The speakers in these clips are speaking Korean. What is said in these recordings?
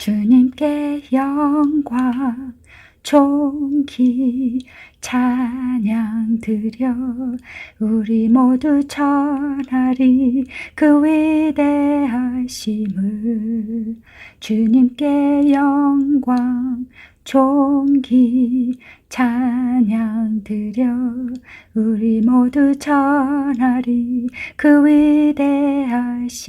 주님께 영광 존귀 찬양 드려. 우리 모두 전하리 그 위대하심을. 주님께 영광 존귀 찬양 드려. 우리 모두 전하리 그 위대하심을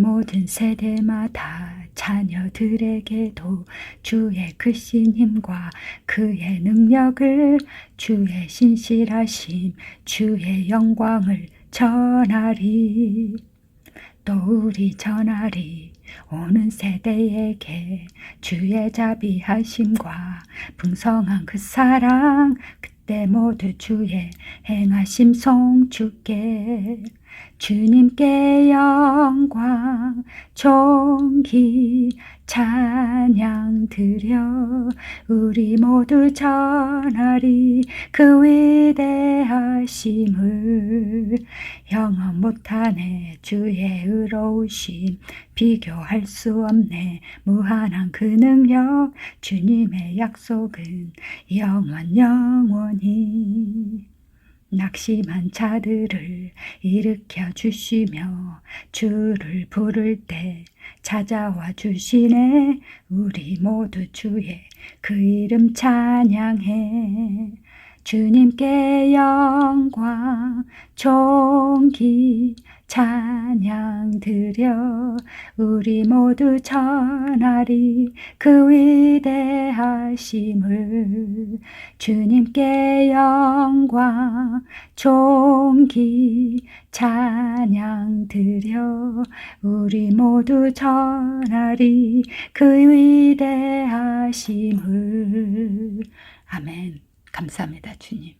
모든 세대마다 자녀들에게도 주의 크신 힘과 그의 능력을 주의 신실하심 주의 영광을 전하리. 또 우리 전하리 오는 세대에게 주의 자비하심과 풍성한 그 사랑 그때 모두 주의 행하심 송축게 주님께 영광 존귀 찬양 드려. 우리 모두 전하리 그 위대하심을. 영원 못하네 주의 의로우심. 비교할 수 없네 무한한 그 능력. 주님의 약속은 영원 영원히 낙심한 자들을 일으켜 주시며 주를 부를 때 찾아와 주시네. 우리 모두 주의 그 이름 찬양해 주님께 영광 존귀 찬양 드려. 우리 모두 전하리 그 위대하심을 주님께 영광 존귀 찬양 드려. 우리 모두 전하리 그 위대하심을. 아멘 감사합니다 주님